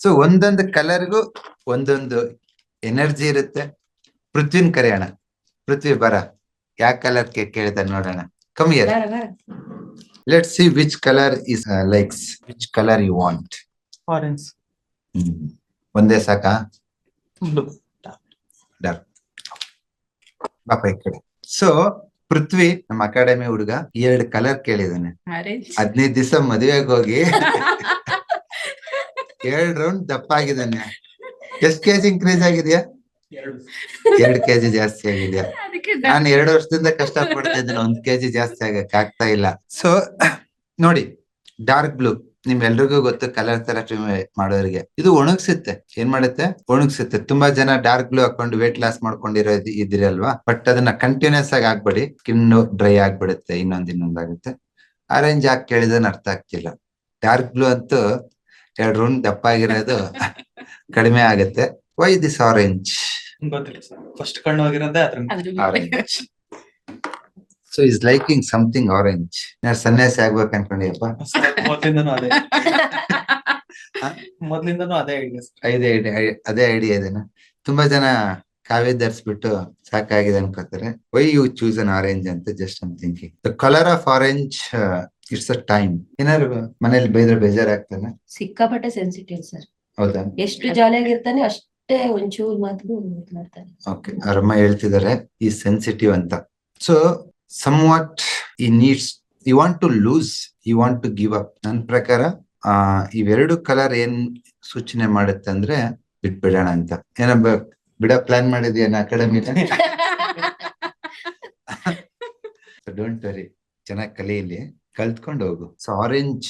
So ಒಂದೊಂದು ಕಲರ್ಗೂ ಒಂದೊಂದು energy ಇರುತ್ತೆ. ಪೃಥ್ವಿನ್ ಕರೆಯೋಣ. ಪೃಥ್ವಿ ಬರ. ಯಾವ ಕಲರ್ ಕೇಳಿದ ನೋಡೋಣ. ಕಮ್ ಇಯರ್ ಬೇಡ, ಬೇಡ. Let see which colour is likes which colour you want orange ಒಂದೇ ಸಾಕಾ? ಬಾಪ ಡರ್ ಪಾಪ ಈ ಕಡೆ. ಸೊ ಪೃಥ್ವಿ ನಮ್ಮ ಅಕಾಡೆಮಿ ಹುಡುಗ ಎರಡು ಕಲರ್ ಕೇಳಿದಾನೆ Orange. ಹದಿನೈದು ದಿವಸ ಮದುವೆಗೆ ಹೋಗಿ. ಎರಡ್ ರೌಂಡ್ ದಪ್ಪ ಆಗಿದ್ದಾನೆ. ಎಷ್ಟ್ ಕೆಜಿ ಇನ್ಕ್ರೀಸ್ ಆಗಿದ್ಯಾ? ಎರಡು ಕೆಜಿ ಜಾಸ್ತಿ ಆಗಿದ್ಯಾ? ನಾನು ಎರಡು ವರ್ಷದಿಂದ ಕಷ್ಟ ಪಡ್ತಾ ಇದ್ದೀನಿ ಒಂದ್ ಕೆಜಿ ಜಾಸ್ತಿ ಆಗಕ್ ಆಗ್ತಾ ಇಲ್ಲ. ಸೊ ನೋಡಿ ಡಾರ್ಕ್ ಬ್ಲೂ ನಿಮ್ ಎಲ್ರಿಗೂ ಗೊತ್ತು ಕಲರ್ ಥೆರಪಿ ಮಾಡೋರಿಗೆ. ಇದು ಒಣಗ್ಸುತ್ತೆ. ಏನ್ ಮಾಡುತ್ತೆ? ಒಣಗ್ಸುತ್ತೆ. ತುಂಬಾ ಜನ ಡಾರ್ಕ್ ಬ್ಲೂ ಹಾಕೊಂಡು ವೇಟ್ ಲಾಸ್ ಮಾಡ್ಕೊಂಡಿರೋ ಇದ್ರಿ ಅಲ್ವಾ ಬಟ್ ಅದನ್ನ ಕಂಟಿನ್ಯೂಸ್ ಆಗಿ ಆಗ್ಬೇಡಿ. ಸ್ಕಿನ್ ಡ್ರೈ ಆಗ್ಬಿಡುತ್ತೆ ಇನ್ನೊಂದ್ ಇನ್ನೊಂದಾಗುತ್ತೆ. ಆರೆಂಜ್ ಯಾಕೆ ಕೇಳಿದ್ರೆ ಅರ್ಥ ಆಗ್ತಿಲ್ಲ. ಡಾರ್ಕ್ ಬ್ಲೂ ಅಂತೂ ಎರಡು ರೌಂಡ್ ದಪ್ಪ ಆಗಿರೋದು ಕಡಿಮೆ ಆಗುತ್ತೆ. ವೈ ದಿಸ್ ಆರೆಂಜ್ ಗೊತ್ತಿಲ್ಲ ಸರ್. ಫಸ್ಟ್ ಕಣ್ಣು ಹೋಗಿರೋದೇ ಅದ್ರ ಅದ್ರ Orange. So is liking something orange ನಾನು ಸನ್ಯಾಸಿ ಆಗ್ಬೇಕು ಅನ್ಕೊಂಡಿಯಪ್ಪ. ಮೊದ್ಲಿಂದನೂ ಅದೇ. ಹಾ? ಮೊದ್ಲಿಂದನೂ ಅದೇ ಐಡಿಯಾ ಐದೇ ಐಡಿಯಾ ಅದೇ ಐಡಿಯಾ ಇದೆನಾ? ತುಂಬಾ ಜನ ಕಾವ್ಯ ಧರಿಸ್ಬಿಟ್ಟು ಸಾಕಾಗಿದೆ ಅನ್ಕೋತಾರೆ. Why you choose an orange ಅಂತ just I'm thinking the colour of orange it's a time ಏನಾದ್ರು ಮನೇಲಿ ಬೈದ್ರೆ ಬೇಜಾರಾಗ್ತಾನೆ ಸಿಕ್ಕಾಪಟ್ಟೆ ಸೆನ್ಸಿಟಿವ್ ಸರ್ ಹೌದಾ? ಎಷ್ಟು ಜಾಲಿಯಾಗಿರ್ತಾನೆ ಅಷ್ಟೇ ಒಂಚೂರು ಮಾತು ಮಾತಾಡ್ತಾನೆ ಓಕೆ ಅರಮ್ಮ ಹೇಳ್ತಿದ್ದಾರೆ ಈ ಸೆನ್ಸಿಟಿವ್ ಅಂತ. ಸೊ ಸಮ್ ವಾಟ್ ಈ needs you want to lose you want to give up ನನ್ನ ಪ್ರಕಾರ ಆ ಇವೆರಡು ಕಲರ್ ಏನ್ ಸೂಚನೆ ಮಾಡುತ್ತೆ ಅಂದ್ರೆ ಬಿಟ್ಬಿಡೋಣ ಅಂತ. ಏನ ಬಿಡ ಪ್ಲಾನ್ ಮಾಡಿದ್ಯಾನ ಅಕಾಡೆಮಿ ಡೋಂಟ್ ವರಿ ಚೆನ್ನಾಗಿ ಕಲಿಯಲ್ಲಿ ಕಲ್ತ್ಕೊಂಡು ಹೋಗು. So orange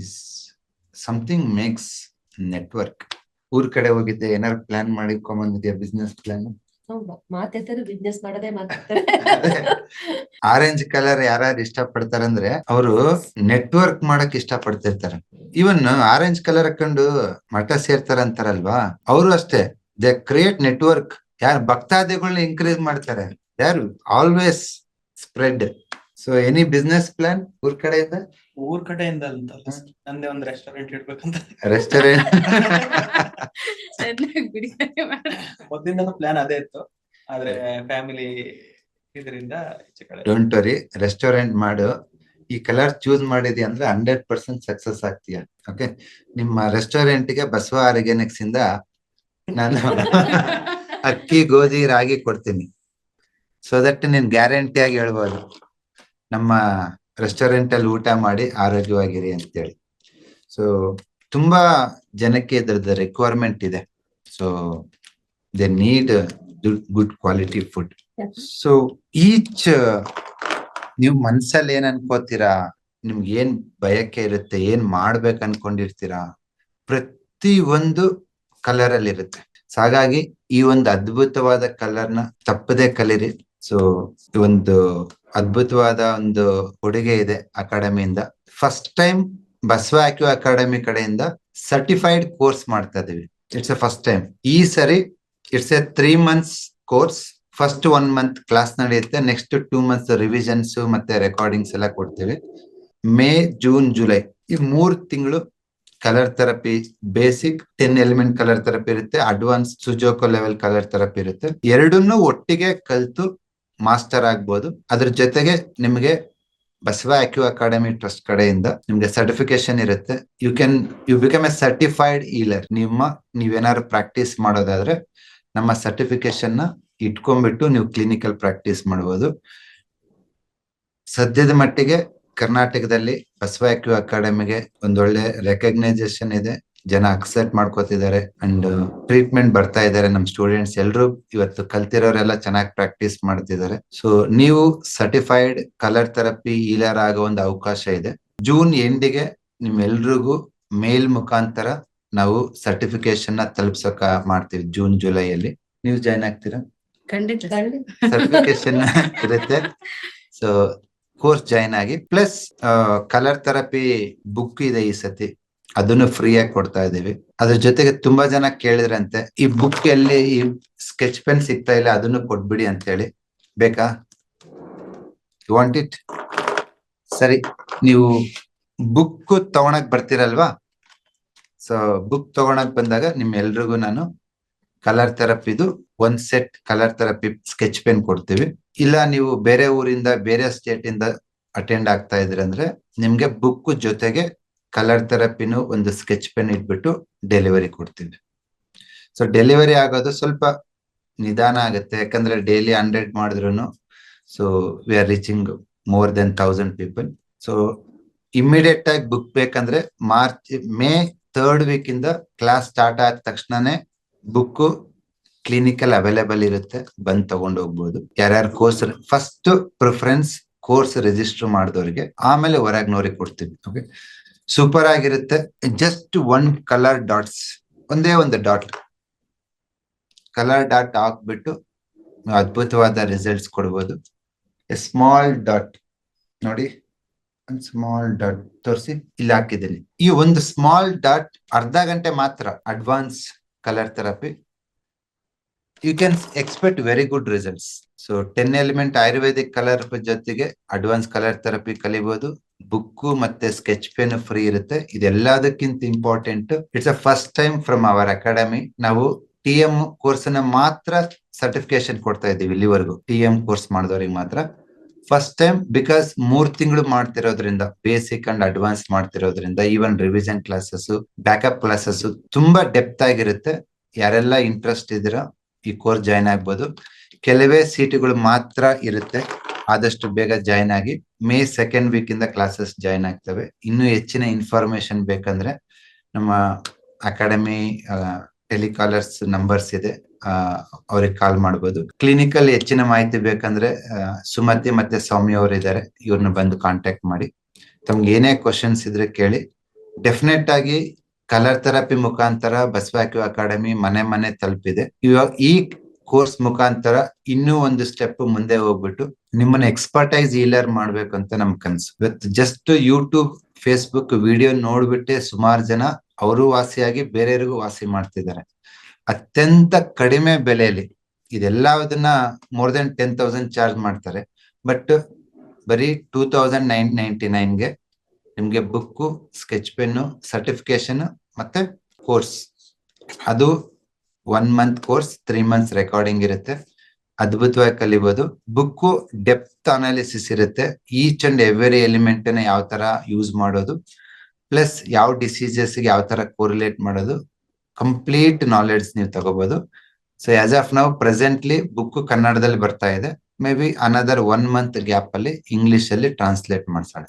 is something makes network ಊರ್ ಕಡೆ ಹೋಗಿದ್ದೆ ಏನಾರು ಪ್ಲಾನ್ ಮಾಡಿಕೊಂಬಂದಿದ್ಯಾ ಬಿಸ್ನೆಸ್ ಪ್ಲಾನ್ ಮಾತಾಡ್ತಾರೆ ಬಿಸ್ನೆಸ್ ಮಾಡೋದೇ ಮಾತಾಡ್ತಾರೆ ಆರೆಂಜ್ ಕಲರ್ ಯಾರು ಇಷ್ಟ ಪಡ್ತಾರಂದ್ರೆ ಅವರು ನೆಟ್ವರ್ಕ್ ಮಾಡಕ್ ಇಷ್ಟ ಪಡ್ತಿರ್ತಾರೆ ಇವನ್ ಆರೆಂಜ್ ಕಲರ್ ಹಾಕೊಂಡು ಮಠ ಸೇರ್ತಾರ ಅಂತಾರಲ್ವಾ? ಅವರು ಅಷ್ಟೇ. ದೇ ಕ್ರಿಯೇಟ್ ನೆಟ್ವರ್ಕ್ ಯಾರು ಭಕ್ತಾದಿಗಳನ್ನ ಇನ್ಕ್ರೀಸ್ ಮಾಡ್ತಾರೆ. ಯಾರು always spread so any business plan ಊರ್ ಕಡೆಯಿಂದ? ಊರ್ ಕಡೆಯಿಂದ ಅಂತ. ನಂದೇ ಒಂದ್ ರೆಸ್ಟೋರೆಂಟ್ ಇಡ್ಬೇಕಂತ. ರೆಸ್ಟೋರೆಂಟ್ ಮೊದ್ಲಿಂದ ಮೊದ್ಲಿಂದನೂ ಪ್ಲಾನ್ ಅದೇ ಇತ್ತು. ಆದ್ರೆ ಫ್ಯಾಮಿಲಿ ಇದರಿಂದ ಡೋಂಟ್ ವರಿ ರೆಸ್ಟೋರೆಂಟ್ ಮಾಡು. ಈ ಕಲರ್ ಚೂಸ್ ಮಾಡಿದಿ ಅಂದ್ರೆ ಹಂಡ್ರೆಡ್ ಪರ್ಸೆಂಟ್ ಸಕ್ಸಸ್ ಆಗ್ತೀಯ? ಓಕೆ ನಿಮ್ಮ ರೆಸ್ಟೋರೆಂಟ್ಗೆ ಬಸವ ಆರ್ಗ್ಯಾನಿಕ್ಸ್ ಇಂದ ನಾನು ಅಕ್ಕಿ ಗೋಧಿ ರಾಗಿ ಕೊಡ್ತೀನಿ. ಸೊ ದಟ್ ನೀನ್ ಗ್ಯಾರಂಟಿ ಆಗಿ ಹೇಳ್ಬೋದು. ನಮ್ಮ ರೆಸ್ಟೋರೆಂಟ್ ಅಲ್ಲಿ ಊಟ ಮಾಡಿ ಆರೋಗ್ಯವಾಗಿರಿ ಅಂತೇಳಿ. ಸೊ ತುಂಬಾ ಜನಕ್ಕೆ ಇದರದ ರಿಕ್ವೈರ್ಮೆಂಟ್ ಇದೆ. So they need good quality food so each ನೀವು ಮನ್ಸಲ್ಲಿ ಏನ್ ಅನ್ಕೋತೀರಾ? ನಿಮ್ಗೆ ಏನ್ ಬಯಕೆ ಇರುತ್ತೆ? ಏನ್ ಮಾಡ್ಬೇಕು ಅನ್ಕೊಂಡಿರ್ತೀರಾ? ಪ್ರತಿ ಒಂದು ಕಲರ್ ಅಲ್ಲಿ ಇರುತ್ತೆ ಸೊ ಹಾಗಾಗಿ ಈ ಒಂದು ಅದ್ಭುತವಾದ ಕಲರ್ನ ತಪ್ಪದೆ ಕಲೀರಿ. ಸೊ ಒಂದು ಅದ್ಭುತವಾದ ಒಂದು ಕೊಡುಗೆ ಇದೆ ಅಕಾಡೆಮಿಯಿಂದ. First time Basava acu academy ಕಡೆಯಿಂದ ಸರ್ಟಿಫೈಡ್ ಕೋರ್ಸ್ ಮಾಡ್ತಾ ಇದೀವಿ. ಇಟ್ಸ್ ಅ ಫಸ್ಟ್ ಟೈಮ್ ಈ ಸರಿ it's a three months course first one month class ನಡೆಯುತ್ತೆ ನೆಕ್ಸ್ಟ್ ಟೂ ಮಂತ್ಸ್ ರಿವಿಷನ್ಸ್ ಮತ್ತೆ ರೆಕಾರ್ಡಿಂಗ್ಸ್ ಎಲ್ಲ ಕೊಡ್ತೀವಿ. ಮೇ ಜೂನ್ ಜುಲೈ ಈ ಮೂರ್ ತಿಂಗಳು colour therapy basic ten element colour therapy ಇರುತ್ತೆ. Advance sujok level colour therapy ಇರುತ್ತೆ. ಎರಡನ್ನೂ ಒಟ್ಟಿಗೆ ಕಲ್ತು ಮಾಸ್ಟರ್ ಆಗ್ಬೋದು. ಅದ್ರ ಜೊತೆಗೆ ನಿಮಗೆ ಬಸವ ಅಕ್ಯೂ ಅಕಾಡೆಮಿ ಟ್ರಸ್ಟ್ ಕಡೆಯಿಂದ ನಿಮ್ಗೆ ಸರ್ಟಿಫಿಕೇಶನ್ ಇರುತ್ತೆ. You can you become a certified healer ನಿಮ್ಮ, ನೀವೇನಾದ್ರು ಪ್ರಾಕ್ಟೀಸ್ ಮಾಡೋದಾದ್ರೆ ನಮ್ಮ ಸರ್ಟಿಫಿಕೇಶನ್ನ ಇಟ್ಕೊಂಡ್ಬಿಟ್ಟು ನೀವು ಕ್ಲಿನಿಕಲ್ ಪ್ರಾಕ್ಟೀಸ್ ಮಾಡ್ಬೋದು. ಸದ್ಯದ ಮಟ್ಟಿಗೆ ಕರ್ನಾಟಕದಲ್ಲಿ ಬಸವ ಅಕ್ಯೂ ಅಕಾಡೆಮಿಗೆ ಒಂದೊಳ್ಳೆ ರೆಕಗ್ನೈಸೇಷನ್ ಇದೆ. ಜನ ಅಕ್ಸೆಪ್ಟ್ ಮಾಡ್ಕೋತಿದ್ದಾರೆ ಅಂಡ್ ಟ್ರೀಟ್ಮೆಂಟ್ ಬರ್ತಾ ಇದ್ದಾರೆ ನಮ್ ಸ್ಟೂಡೆಂಟ್ಸ್ ಎಲ್ಲರೂ ಇವತ್ತು ಕಲ್ತಿರೋರೆಲ್ಲ ಚೆನ್ನಾಗಿ ಪ್ರಾಕ್ಟೀಸ್ ಮಾಡ್ತಿದ್ದಾರೆ. ಸೊ ನೀವು ಸರ್ಟಿಫೈಡ್ ಕಲರ್ ಥೆರಪಿ ಹೀಲರ್ ಆಗೋ ಒಂದು ಅವಕಾಶ ಇದೆ. ಜೂನ್ ಎಂಡಿಗೆ ನಿಮ್ಮೆಲ್ರಿಗೂ ಮೇಲ್ ಮುಖಾಂತರ ನಾವು ಸರ್ಟಿಫಿಕೇಶನ್ನ ತಲುಪ್ಸಕ ಮಾಡ್ತೀವಿ ಜೂನ್ ಜುಲೈಯಲ್ಲಿ ನೀವು ಜಾಯ್ನ್ ಆಗ್ತೀರಾ? ಖಂಡಿತ. ಸರ್ಟಿಫಿಕೇಶನ್ ಇರುತ್ತೆ. ಸೊ ಕೋರ್ಸ್ ಜಾಯ್ನ್ ಆಗಿ. ಪ್ಲಸ್ ಕಲರ್ ಥೆರಪಿ ಬುಕ್ ಇದೆ ಈ ಸತಿ. ಅದನ್ನು ಫ್ರೀ ಆಗಿ ಕೊಡ್ತಾ ಇದೀವಿ ಅದ್ರ ಜೊತೆಗೆ ತುಂಬಾ ಜನ ಕೇಳಿದ್ರಂತೆ, ಈ ಬುಕ್ ಎಲ್ಲಿ ಈ ಸ್ಕೆಚ್ ಪೆನ್ ಸಿಗ್ತಾ ಇಲ್ಲ, ಅದನ್ನು ಕೊಟ್ಬಿಡಿ ಅಂತ ಹೇಳಿ ಬೇಕಾ? ಯು ವಾಂಟ್ ಇಟ್ ಸರಿ, ನೀವು ಬುಕ್ ತಗೊಳಕ್ ಬರ್ತೀರಲ್ವಾ? ಸೊ ಬುಕ್ ತಗೊಳಕ್ ಬಂದಾಗ ನಿಮ್ ಎಲ್ರಿಗೂ ನಾನು ಕಲರ್ ಥೆರಪಿದು ಒಂದ್ set colour therapy sketch pen ಕೊಡ್ತೀವಿ. ಇಲ್ಲ, ನೀವು ಬೇರೆ ಊರಿಂದ, ಬೇರೆ ಸ್ಟೇಟ್ ಇಂದ ಅಟೆಂಡ್ ಆಗ್ತಾ ಇದ್ರಿ ಅಂದ್ರೆ ನಿಮ್ಗೆ ಬುಕ್ ಜೊತೆಗೆ ಕಲರ್ ಥೆರಪಿನು ಒಂದು ಸ್ಕೆಚ್ ಪೆನ್ ಇಟ್ಬಿಟ್ಟು ಡೆಲಿವರಿ ಕೊಡ್ತೀವಿ. ಸೊ ಡೆಲಿವರಿ ಆಗೋದು ಸ್ವಲ್ಪ ನಿಧಾನ ಆಗುತ್ತೆ. ಯಾಕಂದ್ರೆ ಡೈಲಿ ಹಂಡ್ರೆಡ್ ಮಾಡಿದ್ರು so we are reaching more than thousand people so immediate ಆಗಿ ಬುಕ್ ಬೇಕಂದ್ರೆ ಮಾರ್ಚ್, ಮೇ ಥರ್ಡ್ ವೀಕ್ ಇಂದ ಕ್ಲಾಸ್ ಸ್ಟಾರ್ಟ್ ಆದ ತಕ್ಷಣನೇ ಬುಕ್ ಕ್ಲಿನಿಕಲ್ ಅವೈಲೇಬಲ್ ಇರುತ್ತೆ. ಬಂದ್ ತಗೊಂಡು ಹೋಗ್ಬೋದು. ಯಾರ್ಯಾರು course first preference course register ಮಾಡಿದವರಿಗೆ ಆಮೇಲೆ ಹೊರಗ್ನವ್ರಿಗೆ ಕೊಡ್ತೀವಿ. ಓಕೆ ಸೂಪರ್ ಆಗಿರುತ್ತೆ. ಜಸ್ಟ್ ಒನ್ ಕಲರ್ ಡಾಟ್ಸ್ ಒಂದೇ ಒಂದು ಡಾಟ್ ಕಲರ್ ಡಾಟ್ ಹಾಕ್ಬಿಟ್ಟು ಅದ್ಭುತವಾದ ರಿಸಲ್ಟ್ಸ್ ಕೊಡ್ಬೋದು. ಸ್ಮಾಲ್ ಡಾಟ್ ನೋಡಿ, ಒಂದು ಸ್ಮಾಲ್ ಡಾಟ್ ತೋರಿಸಿ, ಇಲ್ಲಿ ಹಾಕಿದ್ದೀನಿ. ಈ ಒಂದು ಸ್ಮಾಲ್ ಡಾಟ್ ಅರ್ಧ ಗಂಟೆ ಮಾತ್ರ advance colour therapy you can expect very good results so ten element ayurvedic colour ಜೊತೆಗೆ ಅಡ್ವಾನ್ಸ್ ಕಲರ್ ಥೆರಪಿ ಕಲಿಬಹುದು ಬುಕ್ ಮತ್ತೆ ಸ್ಕೆಚ್ ಪೆನ್ ಫ್ರೀ ಇರುತ್ತೆ. ಇದೆಲ್ಲದಕ್ಕಿಂತ important it's a first time from our academy ನಾವು T M ಕೋರ್ಸ್ನ ಮಾತ್ರ certification ಕೊಡ್ತಾ ಇದ್ದೀವಿ ಇಲ್ಲಿವರೆಗೂ. ಟಿ ಎಂ ಕೋರ್ಸ್ ಮಾಡಿದವ್ರಿಗೆ ಮಾತ್ರ. ಫಸ್ಟ್ ಟೈಮ್ ಬಿಕಾಸ್ ಮೂರ್ ತಿಂಗಳು ಮಾಡ್ತಿರೋದ್ರಿಂದ basic and advance ಮಾಡ್ತಿರೋದ್ರಿಂದ even revision classes backup classes ತುಂಬಾ ಡೆಪ್ತ್ ಆಗಿರುತ್ತೆ. ಯಾರೆಲ್ಲ ಇಂಟ್ರೆಸ್ಟ್ ಇದ್ದೀರಾ, ಈ ಕೋರ್ಸ್ ಜಾಯ್ನ್ ಆಗ್ಬೋದು. ಕೆಲವೇ ಸೀಟುಗಳು ಮಾತ್ರ ಇರುತ್ತೆ. ಆದಷ್ಟು ಬೇಗ ಜಾಯ್ನ್ ಆಗಿ ಮೇ ಸೆಕೆಂಡ್ ವೀಕ್ ಇಂದ ಕ್ಲಾಸಸ್ ಜಾಯ್ನ್ ಆಗ್ತವೆ. ಇನ್ನು ಹೆಚ್ಚಿನ ಇನ್ಫಾರ್ಮೇಶನ್ ಬೇಕಂದ್ರೆ ನಮ್ಮ ಅಕಾಡೆಮಿ ಟೆಲಿಕಾಲರ್ಸ್ ನಂಬರ್ಸ್ ಇದೆ. ಅವ್ರಿಗೆ ಕಾಲ್ ಮಾಡಬಹುದು ಕ್ಲಿನಿಕಲ್ ಹೆಚ್ಚಿನ ಮಾಹಿತಿ ಬೇಕಂದ್ರೆ ಸುಮತಿ ಮತ್ತೆ ಸೌಮ್ಯ ಅವರು ಇದ್ದಾರೆ ಇವ್ರನ್ನ ಬಂದು ಕಾಂಟ್ಯಾಕ್ಟ್ ಮಾಡಿ. ತಮ್ಗೆ ಏನೇ ಕ್ವಶನ್ಸ್ ಇದ್ರೆ ಕೇಳಿ. ಡೆಫಿನೆಟ್ ಆಗಿ ಕಲರ್ ಥೆರಪಿ ಮುಖಾಂತರ ಬಸವಾಕ್ಯೂ ಅಕಾಡೆಮಿ ಮನೆ ಮನೆ ತಲುಪಿದೆ. ಇವಾಗ ಈ ಕೋರ್ಸ್ ಮುಖಾಂತರ ಇನ್ನೂ ಒಂದು ಸ್ಟೆಪ್ ಮುಂದೆ ಹೋಗ್ಬಿಟ್ಟು ನಿಮ್ಮನ್ನ ಎಕ್ಸ್ಪರ್ಟೈಸ್ ಈಲರ್ ಮಾಡ್ಬೇಕು ಅಂತ ನಮ್ ಕನ್ಸು. ಇವತ್ತು ಜಸ್ಟ್ ಯೂಟ್ಯೂಬ್ ಫೇಸ್ಬುಕ್ ವಿಡಿಯೋ ನೋಡ್ಬಿಟ್ಟೆ ಸುಮಾರು ಜನ ಅವರು ವಾಸಿಯಾಗಿ ಬೇರೆಯವರಿಗೂ ವಾಸಿ ಮಾಡ್ತಿದ್ದಾರೆ. ಅತ್ಯಂತ ಕಡಿಮೆ ಬೆಲೆಯಲ್ಲಿ ಇದೆಲ್ಲದನ್ನ more than ten thousand charge ಮಾಡ್ತಾರೆ. ಬಟ್ ಬರೀ ಟೂ ತೌಸಂಡ್ ನೈನ್ ನೈಂಟಿ ನೈನ್ಗೆ ನಿಮ್ಗೆ ಬುಕ್ಕು ಸ್ಕೆಚ್ ಪೆನ್ನು ಸರ್ಟಿಫಿಕೇಶನ್ ಮತ್ತೆ ಕೋರ್ಸ್ ಅದು one month course three months recording ಇರುತ್ತೆ. ಅದ್ಭುತವಾಗಿ ಕಲಿಬಹುದು ಬುಕ್ಕು ಡೆಪ್ತ್ ಅನಾಲಿಸಿಸ್ ಇರುತ್ತೆ. ಈಚ್ ಅಂಡ್ ಎವ್ರಿ ಎಲಿಮೆಂಟ್ನ ಯಾವ ತರ ಯೂಸ್ ಮಾಡೋದು. ಪ್ಲಸ್ ಯಾವ ಡಿಸೀಸಸ್ ಯಾವ ತರ ಕೋರಿಲೇಟ್ ಮಾಡೋದು. ಕಂಪ್ಲೀಟ್ ನಾಲೆಡ್ಜ್ ನೀವು ತಗೋಬಹುದು ಸೊ ಆಸ್ ಆಫ್ ನಾವು ಪ್ರೆಸೆಂಟ್ಲಿ ಬುಕ್ ಕನ್ನಡದಲ್ಲಿ ಬರ್ತಾ ಇದೆ. Maybe another one month gap ಅಲ್ಲಿ ಇಂಗ್ಲಿಷ್ ಅಲ್ಲಿ ಟ್ರಾನ್ಸ್ಲೇಟ್ ಮಾಡ್ಸೋಣ.